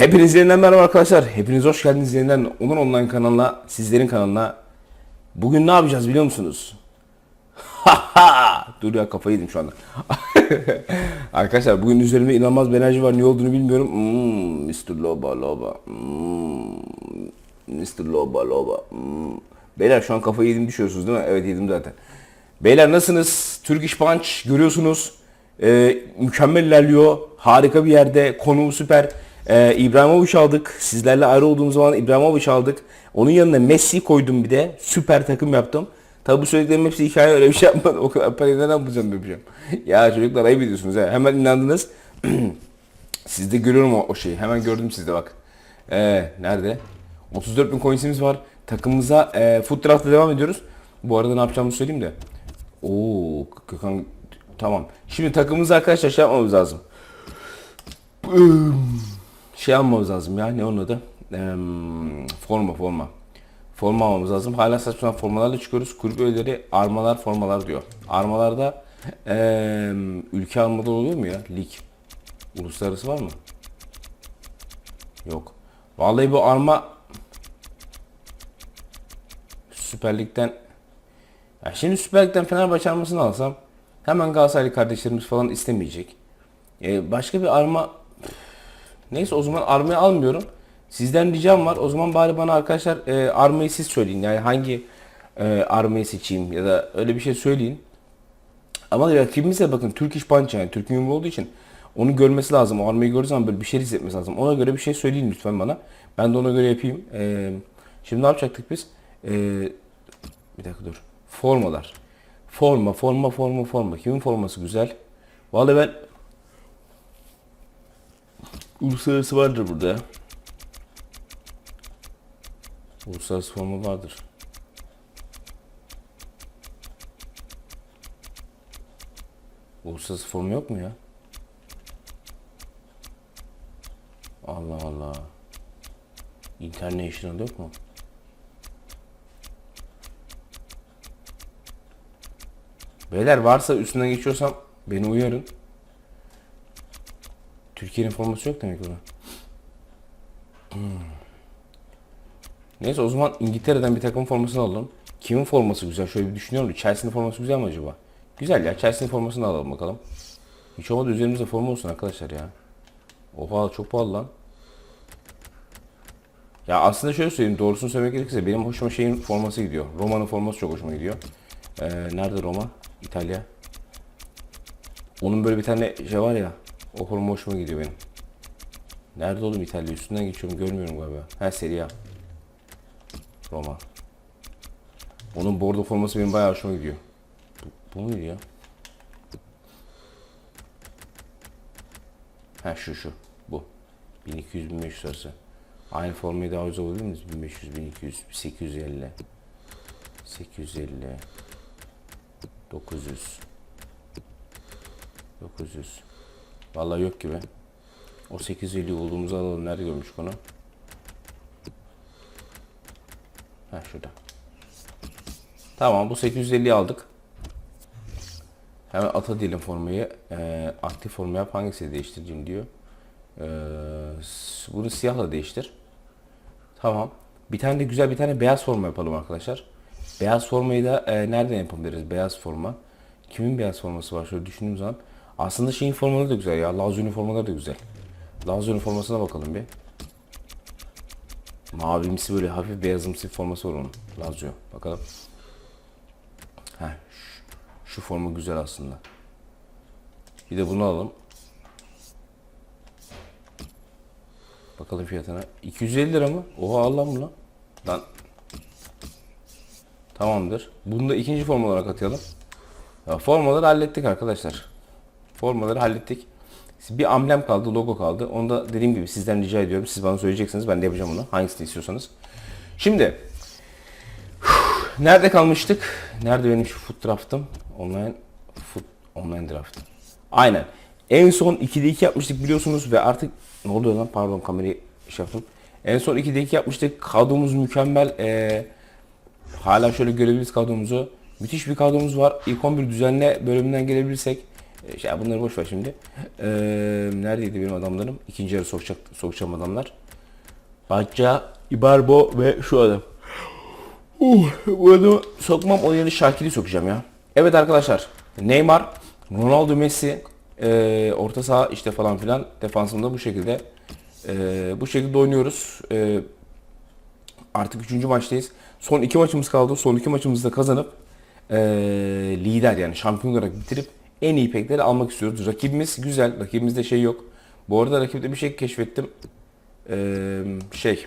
Hepiniz yeniden merhaba arkadaşlar. Hepiniz hoş geldiniz yeniden Onur Online kanalına, sizlerin kanalına. Bugün ne yapacağız biliyor musunuz? Dur ya kafayı yedim şu anda. arkadaşlar bugün üzerimde inanılmaz bir enerji var. Ne olduğunu bilmiyorum. Hmm, Mr. Loba Loba. Hmm, Mr. Loba Loba. Hmm. Beyler şu an kafayı yedim düşüyorsunuz değil mi? Evet yedim zaten. Beyler nasılsınız? Turkish Punch görüyorsunuz. Ee, mükemmel ilerliyor. Harika bir yerde. Konumu süper. Ee, İbrahimovic aldık. Sizlerle ayrı olduğumuz zaman İbrahimovic aldık. Onun yanına Messi koydum bir de. Süper takım yaptım. Tabi bu söylediklerim hepsi hikaye öyle bir şey yapmadım. O kadar parayı neden yapacağım yapacağım. ya çocuklar ayıp ediyorsunuz ha. Hemen inandınız. Sizde görüyorum o, o şeyi. Hemen gördüm sizde bak. Ee, nerede? 34 bin coinsimiz var. Takımımıza e, foot draft'a devam ediyoruz. Bu arada ne yapacağımı söyleyeyim de. Oo, Gökhan tamam. Şimdi takımımıza arkadaşlar şey yapmamız lazım. Şey almamız lazım ya ne onun adı? Eee, forma forma. Forma almamız lazım. Hala saçma formalarla çıkıyoruz. Kulüp üyeleri armalar formalar diyor. Armalarda eee, ülke armaları oluyor mu ya? Lig. Uluslararası var mı? Yok. Vallahi bu arma Süper Lig'den ya şimdi Süper Lig'den Fenerbahçe armasını alsam hemen Galatasaraylı kardeşlerimiz falan istemeyecek. Ee, başka bir arma neyse o zaman armayı almıyorum. Sizden ricam var. O zaman bari bana arkadaşlar e, armayı siz söyleyin. Yani hangi e, armayı seçeyim ya da öyle bir şey söyleyin. Ama rakibimize bakın Turkish Punch yani Türk yumruğu olduğu için onu görmesi lazım. O armayı gördüğü zaman böyle bir şey hissetmesi lazım. Ona göre bir şey söyleyin lütfen bana. Ben de ona göre yapayım. Ee, şimdi ne yapacaktık biz? Ee, bir dakika dur. Formalar. Forma, forma, forma, forma. Kimin forması güzel? Vallahi ben Uluslararası vardır burada. Uluslararası forma vardır. Uluslararası forma yok mu ya? Allah Allah. International yok mu? Beyler varsa üstünden geçiyorsam beni uyarın. Türkiye'nin forması yok demek buna. Hmm. Neyse o zaman İngiltere'den bir takım formasını alalım. Kimin forması güzel? Şöyle bir düşünüyorum. Chelsea'nin forması güzel mi acaba? Güzel ya. Chelsea'nin formasını alalım bakalım. Hiç olmadı üzerimizde forma olsun arkadaşlar ya. Oha çok pahalı lan. Ya aslında şöyle söyleyeyim doğrusunu söylemek gerekirse benim hoşuma şeyin forması gidiyor. Roma'nın forması çok hoşuma gidiyor. Ee, nerede Roma? İtalya. Onun böyle bir tane şey var ya. O forma hoşuma gidiyor benim. Nerede oğlum İtalya? Üstünden geçiyorum görmüyorum galiba. Ha Serie A. Roma. Onun bordo forması benim bayağı hoşuma gidiyor. Bu, bu muydu ya? Ha şu şu. Bu. 1200-1500 arası. Aynı formayı daha ucuz olabilir miyiz? 1500, 1200, 850. 850. 900. 900. Vallahi yok gibi. O 850 olduğumuzu alalım. Nerede görmüş konu? Ha şurada. Tamam bu 850'yi aldık. Hemen ata diyelim formayı. Ee, aktif forma yap hangisi değiştireceğim diyor. S- bunu siyahla değiştir. Tamam. Bir tane de güzel bir tane beyaz forma yapalım arkadaşlar. Beyaz formayı da e, nereden yapabiliriz? Beyaz forma. Kimin beyaz forması var? Şöyle düşündüğüm zaman. Aslında şeyin formaları da güzel ya. Lazio'nun formaları da güzel. Lazio'nun formasına bakalım bir. Mavimsi böyle hafif beyazımsı bir forması var onun. Lazio. Bakalım. Heh, şu, şu forma güzel aslında. Bir de bunu alalım. Bakalım fiyatına. 250 lira mı? Oha Allah mı lan? Lan. Tamamdır. Bunu da ikinci forma olarak atayalım. Ya, formaları hallettik arkadaşlar. Formaları hallettik. Bir amblem kaldı, logo kaldı. Onu da dediğim gibi sizden rica ediyorum. Siz bana söyleyeceksiniz. Ben de yapacağım onu. Hangisini istiyorsanız. Şimdi nerede kalmıştık? Nerede benim şu foot draft'ım? Online foot online draft. Aynen. En son 2'de 2 yapmıştık biliyorsunuz ve artık ne oluyor lan? Pardon kamerayı şey yaptım. En son 2'de 2 yapmıştık. Kadromuz mükemmel. Ee, hala şöyle görebiliriz kadromuzu. Müthiş bir kadromuz var. İlk 11 düzenle bölümünden gelebilirsek şey, bunları boş ver şimdi. Ee, neredeydi benim adamlarım? İkinci yarı sokacak, sokacağım adamlar. Bacca, Ibarbo ve şu adam. Uh, bu adamı sokmam o yerine Şakir'i sokacağım ya. Evet arkadaşlar. Neymar, Ronaldo, Messi, e, orta saha işte falan filan defansında bu şekilde e, bu şekilde oynuyoruz. E, artık üçüncü maçtayız. Son iki maçımız kaldı. Son iki maçımızı da kazanıp e, lider yani şampiyon olarak bitirip en iyi pekleri almak istiyoruz. Rakibimiz güzel. Rakibimizde şey yok. Bu arada rakipte bir şey keşfettim. E, şey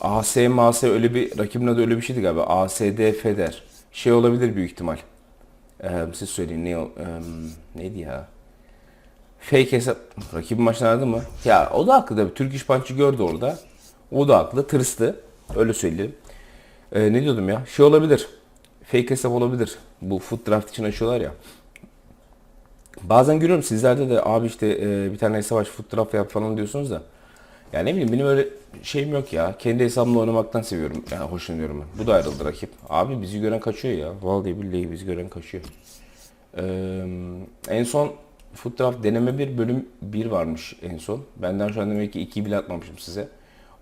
AS, MAS öyle bir rakibin adı öyle bir şeydi galiba. ASD Feder. Şey olabilir büyük ihtimal. Ee, siz söyleyin ne eee, neydi ya? Fake hesap. Rakibin maçını mı? Ya o da haklı tabii. Türk İş Punch'ı gördü orada. O da haklı. Tırstı. Öyle söyleyelim. Ee, ne diyordum ya? Şey olabilir. Fake hesap olabilir. Bu foot draft için açıyorlar ya. Bazen görüyorum sizlerde de abi işte e, bir tane hesap aç foot draft yap falan diyorsunuz da. Ya ne bileyim benim öyle şeyim yok ya. Kendi hesabımla oynamaktan seviyorum. Yani hoşlanıyorum ben. Bu da ayrıldı rakip. Abi bizi gören kaçıyor ya. Vallahi billahi bizi gören kaçıyor. Ee, en son Foot Draft deneme bir bölüm 1 varmış en son. Benden şu an demek ki 2'yi bile atmamışım size.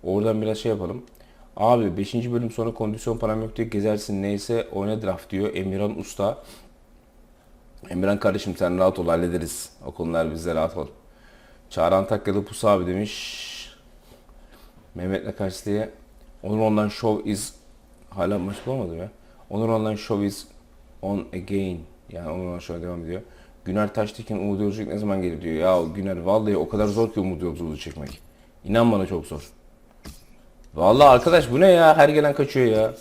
Oradan biraz şey yapalım. Abi 5. bölüm sonra kondisyon param yok diye gezersin neyse oyna draft diyor Emirhan Usta. Emirhan kardeşim sen rahat ol hallederiz. O konular bizde rahat ol. Çağrı Antakyalı Pusu abi demiş. Mehmet'le karşılığı Onur Online Show is hala maç bulamadım ya. Onur Online Show is on again. Yani Onur Online Show devam ediyor. Güner Taştekin Umut Yolculuk ne zaman gelir diyor. Ya Güner vallahi o kadar zor ki Umut Yolculuğu çekmek. İnan bana çok zor. Vallahi arkadaş bu ne ya? Her gelen kaçıyor ya.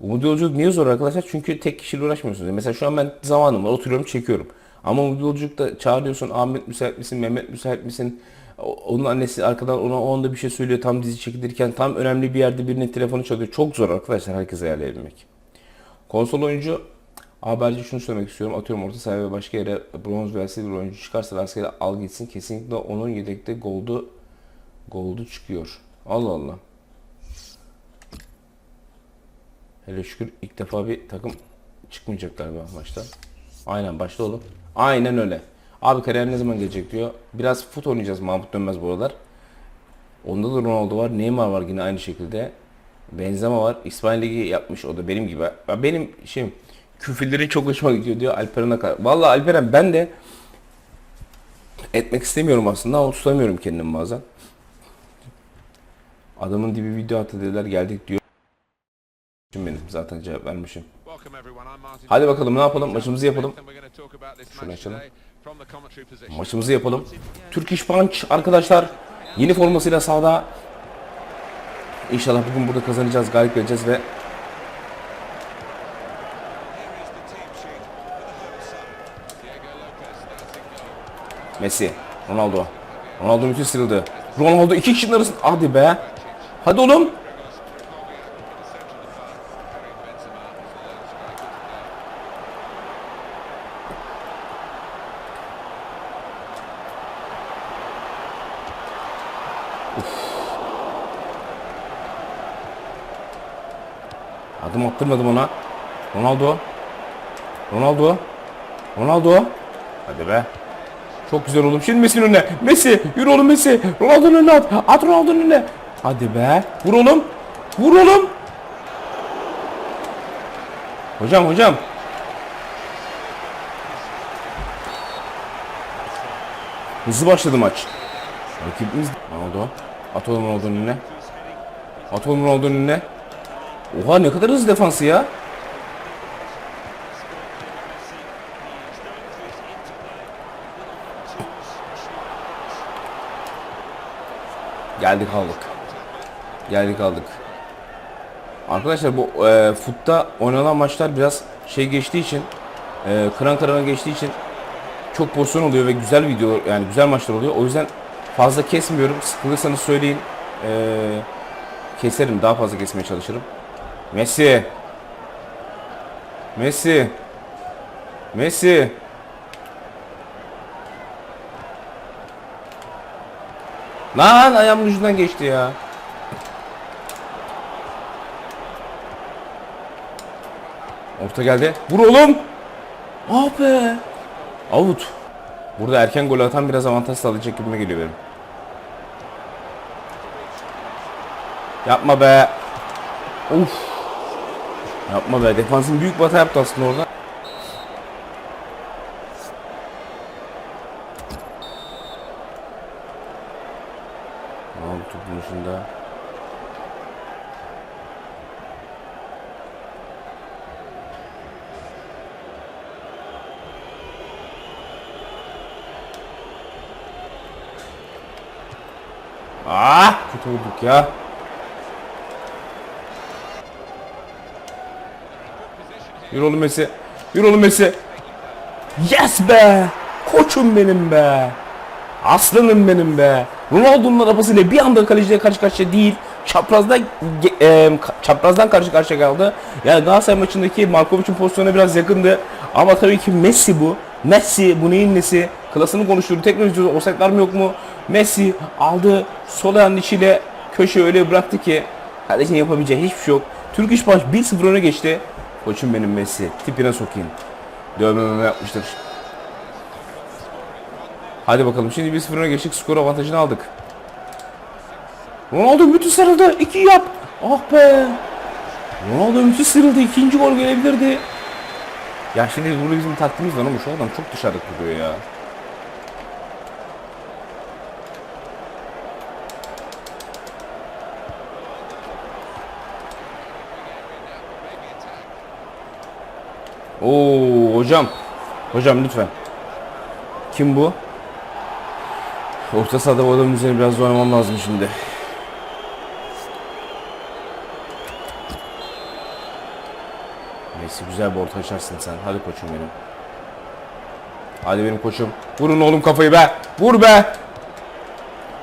Umut Yolculuk niye zor arkadaşlar? Çünkü tek kişiyle uğraşmıyorsunuz. Mesela şu an ben zamanım var oturuyorum çekiyorum. Ama Umut Yolculuk'ta çağırıyorsun Ahmet müsait misin, Mehmet müsait misin? Onun annesi arkadan ona o anda bir şey söylüyor tam dizi çekilirken tam önemli bir yerde birinin telefonu çalıyor. Çok zor arkadaşlar herkes ayarlayabilmek. Konsol oyuncu haberci şunu söylemek istiyorum. Atıyorum orta saha ve başka yere bronz veya silver oyuncu çıkarsa rastgele al gitsin. Kesinlikle onun yedekte goldu goldu çıkıyor. Allah Allah. Hele şükür ilk defa bir takım çıkmayacak galiba maçta. Aynen başla oğlum. Aynen öyle. Abi kariyer ne zaman gelecek diyor. Biraz fut oynayacağız Mahmut Dönmez bu aralar. Onda da Ronaldo var. Neymar var yine aynı şekilde. Benzema var. İsmail Ligi yapmış o da benim gibi. Benim şeyim küfürlerin çok hoşuma gidiyor diyor Alperen Akar. Vallahi Alperen ben de etmek istemiyorum aslında ama tutamıyorum kendimi bazen. Adamın dibi video attı dediler geldik diyor. Şimdi benim zaten cevap vermişim. Hadi bakalım ne yapalım? Maçımızı yapalım. Şunu açalım. Maçımızı Maçımızı yapalım. Türk İş Punch arkadaşlar yeni formasıyla sahada. İnşallah bugün burada kazanacağız, galip geleceğiz ve Messi, Ronaldo. Ronaldo müthiş sıyrıldı. Ronaldo iki kişinin arasında. Hadi be. Hadi oğlum. Adım attırmadım ona. Ronaldo. Ronaldo. Ronaldo. Hadi be. Çok güzel oğlum. Şimdi Messi'nin önüne. Messi. Yürü oğlum Messi. Ronaldo'nun önüne at. At Ronaldo'nun önüne. Hadi be. Vur oğlum. Vur oğlum. Hocam hocam. Hızlı başladı maç. Rakibimiz Ronaldo. At oğlum Ronaldo'nun önüne. At oğlum Ronaldo'nun önüne. Oha ne kadar hızlı defansı ya. Geldik aldık. Geldik aldık. Arkadaşlar bu e, futta oynanan maçlar biraz şey geçtiği için e, kıran kırana geçtiği için çok pozisyon oluyor ve güzel video yani güzel maçlar oluyor. O yüzden fazla kesmiyorum. Sıkılırsanız söyleyin. E, keserim. Daha fazla kesmeye çalışırım. Messi. Messi. Messi. Lan ayağımın ucundan geçti ya. Orta geldi. Vur oğlum. Ah be. Out. Burada erken gol atan biraz avantaj sağlayacak gibime geliyor benim. Yapma be. Uf. Yapma be. Defansın büyük bir hata yaptı aslında orada. Ah! Kötü vurduk ya. Yürü oğlum Messi. Yürü oğlum Messi. Yes be! Koçum benim be. Aslanım benim be. Ronaldo'nun arabasıyla bir anda kaleciyle karşı karşıya değil. Çaprazdan e, çaprazdan karşı karşıya kaldı. Yani Galatasaray maçındaki Markovic'in pozisyonuna biraz yakındı. Ama tabii ki Messi bu. Messi bu neyin nesi? Klasını konuşturdu. Tekrar izliyoruz. Offside var mı yok mu? Messi aldı. Sol ayağının içiyle köşe öyle bıraktı ki kardeşin yapabileceği hiçbir şey yok. Türk İş Baş 1-0 öne geçti. Koçum benim Messi. Tipine sokayım. Dövmeme yapmıştır. Hadi bakalım şimdi 1-0 öne geçtik. Skor avantajını aldık. Ronaldo müthiş sarıldı. 2 yap. Ah be. Ronaldo müthiş sarıldı. İkinci gol gelebilirdi. Ya şimdi burada bizim taktiğimiz var ama şu adam çok dışarıda duruyor ya. Oo hocam. Hocam lütfen. Kim bu? Orta sahada bu adamın üzerine biraz oynamam lazım şimdi. Messi güzel bir orta açarsın sen. Hadi koçum benim. Hadi benim koçum. Vurun oğlum kafayı be. Vur be.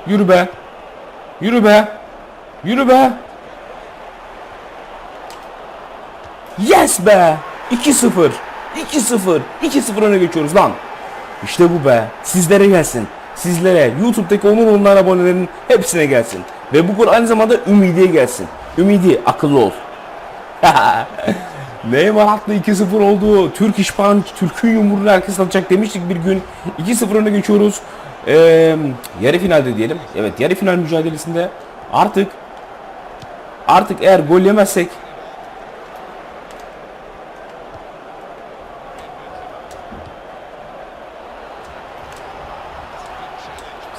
Yürü be. Yürü be. Yürü be. Yes be. 2-0. 2-0. 2-0 öne geçiyoruz lan. İşte bu be. Sizlere gelsin. Sizlere, YouTube'daki onun onlar abonelerin hepsine gelsin. Ve bu gol aynı zamanda Ümidi'ye gelsin. Ümidi akıllı ol. Neymar haklı 2-0 oldu. Türk İş Punch, Türk'ün yumruğunu herkes atacak demiştik bir gün. 2-0 öne geçiyoruz. Ee, yarı finalde diyelim. Evet yarı final mücadelesinde artık artık eğer gol yemezsek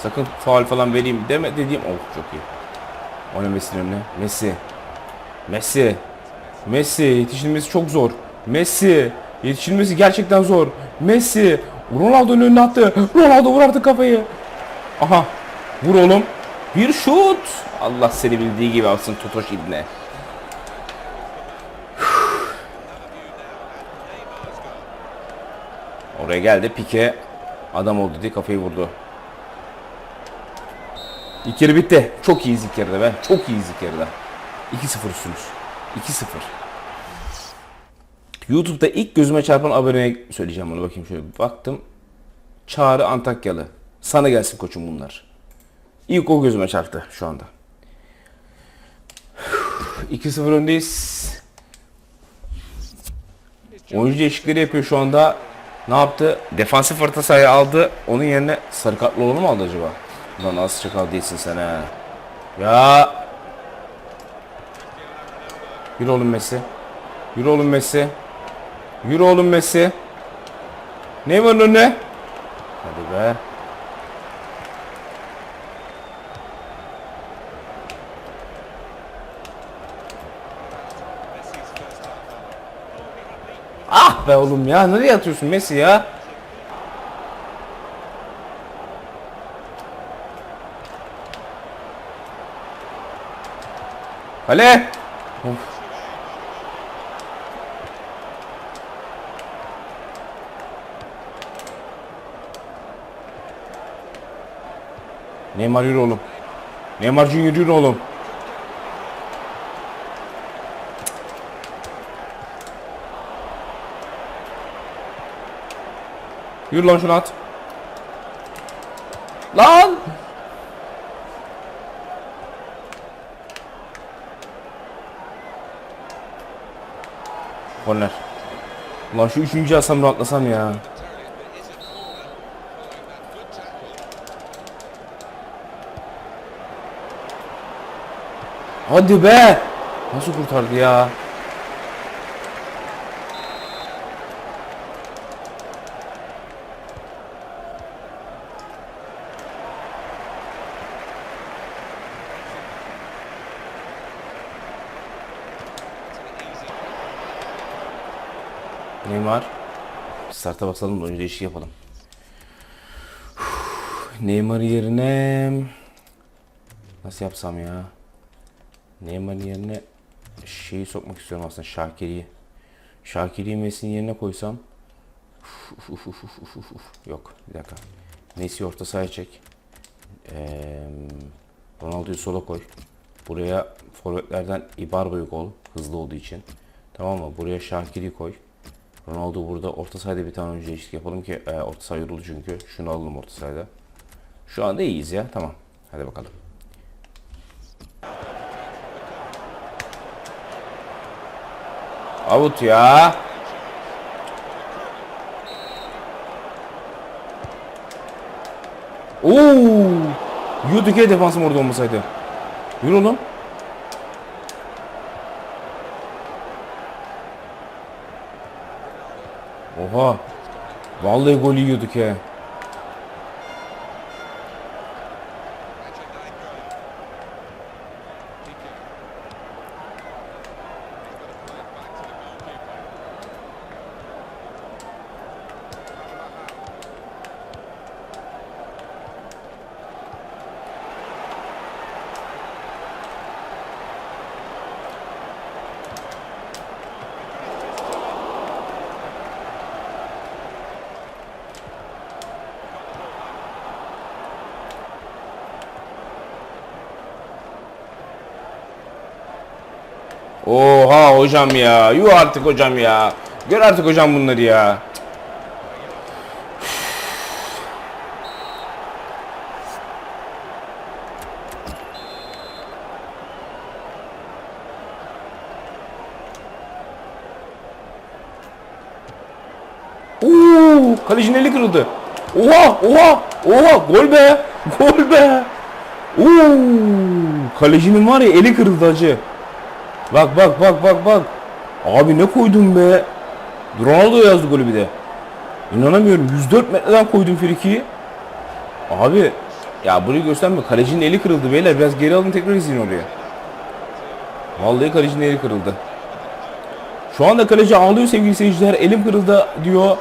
Sakın faul falan vereyim deme dediğim oh çok iyi. O ne Messi'nin önüne? Messi. Messi. Messi yetişilmesi çok zor. Messi yetişilmesi gerçekten zor. Messi Ronaldo'nun önüne attı. Ronaldo vur artık kafayı. Aha. Vur oğlum. Bir şut. Allah seni bildiği gibi alsın Totoş ibne. Oraya geldi Pike. Adam oldu diye kafayı vurdu. Yarı bitti. Çok iyiyiz ilk yarıda be. Çok iyiyiz ilk yarıda. 2-0 üstünüz. 2-0. YouTube'da ilk gözüme çarpan aboneye söyleyeceğim bunu bakayım şöyle. Baktım. Çağrı Antakyalı. Sana gelsin koçum bunlar. İlk o gözüme çarptı şu anda. 2-0 öndeyiz. Oyuncu değişiklikleri yapıyor şu anda. Ne yaptı? Defansif orta sahaya aldı. Onun yerine sarı kartlı olanı mı aldı acaba? Lan az çakal değilsin sen ha. Ya. Yürü oğlum Messi. Yürü oğlum Messi. Yürü oğlum Messi. Ne var önüne? Hadi be. Ah be oğlum ya nereye atıyorsun Messi ya? Kale. Neymar yürü oğlum. Neymar Junior yürü oğlum. Yürü lan şunu at. Lan! Korner. Ulan şu üçüncü alsam rahatlasam ya. Hadi be! Nasıl kurtardı ya? Neymar. Starta basalım da oyuncu değişiklik yapalım. Neymar yerine nasıl yapsam ya? Neymar yerine şeyi sokmak istiyorum aslında Şakir'i. Şakir'i Messi'nin yerine koysam Uf, uf, uf, uf, uf, uf. Yok bir dakika. Messi orta sahaya çek. Ee, Ronaldo'yu sola koy. Buraya forvetlerden Ibarbo'yu koy. Hızlı olduğu için. Tamam mı? Buraya Şakir'i koy. Ronaldo burada orta sahada bir tane oyuncu değişiklik yapalım ki e, orta saha yoruldu çünkü. Şunu alalım orta sahada. Şu anda iyiyiz ya. Tamam. Hadi bakalım. Avut ya. Oo! Yuduke defansım orada olmasaydı. Yürü oğlum. Oha. Vallahi gol yiyorduk ya. Oha hocam ya. Yuh artık hocam ya. Gör artık hocam bunları ya. Oo, kalecinin eli kırıldı. Oha, oha, oha, gol be, gol be. Oo, kalecinin var ya eli kırıldı acı. Bak bak bak bak bak. Abi ne koydun be? Ronaldo yazdı golü bir de. İnanamıyorum. 104 metreden koydum frikiyi. Abi ya burayı gösterme. Kalecinin eli kırıldı beyler. Biraz geri alın tekrar izleyin oraya. Vallahi kalecinin eli kırıldı. Şu anda kaleci ağlıyor sevgili seyirciler. Elim kırıldı diyor.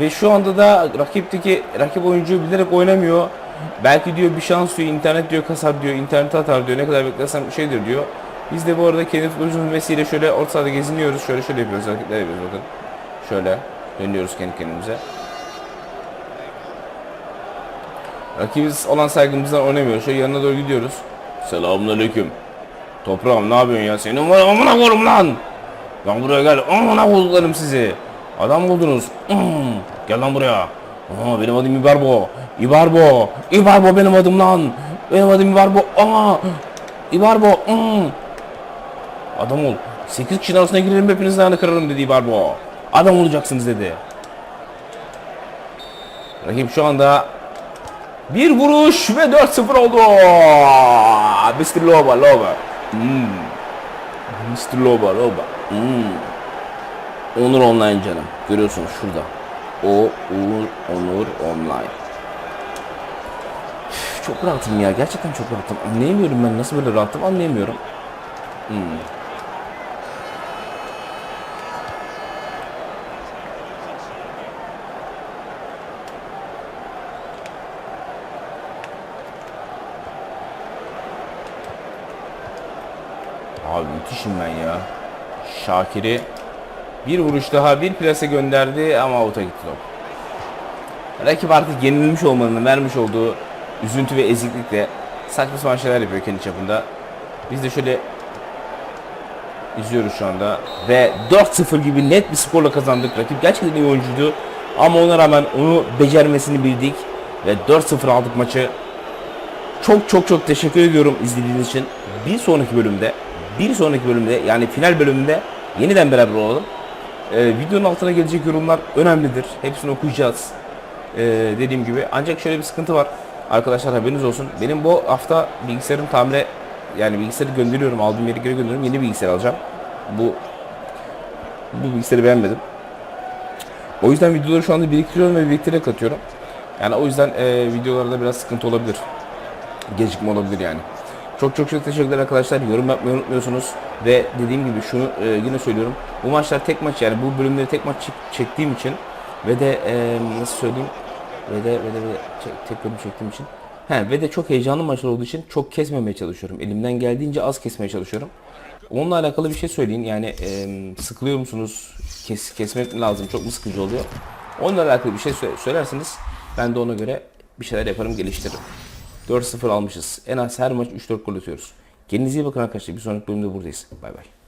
Ve şu anda da rakipteki rakip oyuncu bilerek oynamıyor. Belki diyor bir şans diyor internet diyor kasar diyor internet atar diyor ne kadar beklersem şeydir diyor. Biz de bu arada kendi futbolcumuz Messi şöyle orta sahada geziniyoruz. Şöyle şöyle yapıyoruz hareketler yapıyoruz bakın. Şöyle dönüyoruz kendi kendimize. Rakibimiz olan saygımızdan oynamıyoruz. Şöyle yanına doğru gidiyoruz. Selamünaleyküm. Toprağım ne yapıyorsun ya? Senin var amına korum lan. Lan buraya gel. Amına koyduklarım sizi. Adam buldunuz. Hmm. Gel lan buraya. Aa, benim adım İbarbo. İbarbo. İbarbo benim adım lan. Benim adım İbarbo. Aa. İbarbo. Hmm. Adam ol. 8 kişinin arasına girerim hepinizin ayağını kırarım dedi İbarbo. Adam olacaksınız dedi. Rakip şu anda bir vuruş ve 4-0 oldu. Mr. Loba Loba. Hmm. Mr. Loba Loba. Hmm. Onur Online canım. Görüyorsunuz şurada. O Uğur Onur Online. Çok rahatım ya. Gerçekten çok rahatım. Anlayamıyorum ben nasıl böyle rahatım anlayamıyorum. Hmm. Abi müthişim ben ya. Şakir'i bir vuruş daha bir plase gönderdi ama out'a gitti top. Rakip artık yenilmiş olmanın vermiş olduğu üzüntü ve eziklikle saçma sapan şeyler yapıyor kendi çapında. Biz de şöyle izliyoruz şu anda ve 4-0 gibi net bir skorla kazandık. Rakip gerçekten iyi oyuncuydu ama ona rağmen onu becermesini bildik ve 4-0 aldık maçı. Çok çok çok teşekkür ediyorum izlediğiniz için. Bir sonraki bölümde, bir sonraki bölümde yani final bölümünde yeniden beraber olalım. Ee, videonun altına gelecek yorumlar önemlidir. Hepsini okuyacağız. Ee, dediğim gibi. Ancak şöyle bir sıkıntı var. Arkadaşlar haberiniz olsun. Benim bu hafta bilgisayarım tamire yani bilgisayarı gönderiyorum. Aldığım yere göre gönderiyorum. Yeni bilgisayar alacağım. Bu bu bilgisayarı beğenmedim. O yüzden videoları şu anda biriktiriyorum ve biriktirerek atıyorum. Yani o yüzden e, videolarda biraz sıkıntı olabilir. Gecikme olabilir yani. Çok çok çok teşekkürler arkadaşlar. Yorum yapmayı unutmuyorsunuz. Ve dediğim gibi şunu e, yine söylüyorum. Bu maçlar tek maç yani bu bölümleri tek maç çek- çektiğim için ve de e, nasıl söyleyeyim ve de ve de, ve de çek- tek bölüm çektiğim için He, ve de çok heyecanlı maçlar olduğu için çok kesmemeye çalışıyorum. Elimden geldiğince az kesmeye çalışıyorum. Onunla alakalı bir şey söyleyin. Yani e, sıkılıyor musunuz? Kes, kesmek lazım? Çok mu sıkıcı oluyor? Onunla alakalı bir şey sö- söylerseniz ben de ona göre bir şeyler yaparım, geliştiririm. 4-0 almışız. En az her maç 3-4 gol atıyoruz. Kendinize iyi bakın arkadaşlar. Bir sonraki bölümde buradayız. Bay bay.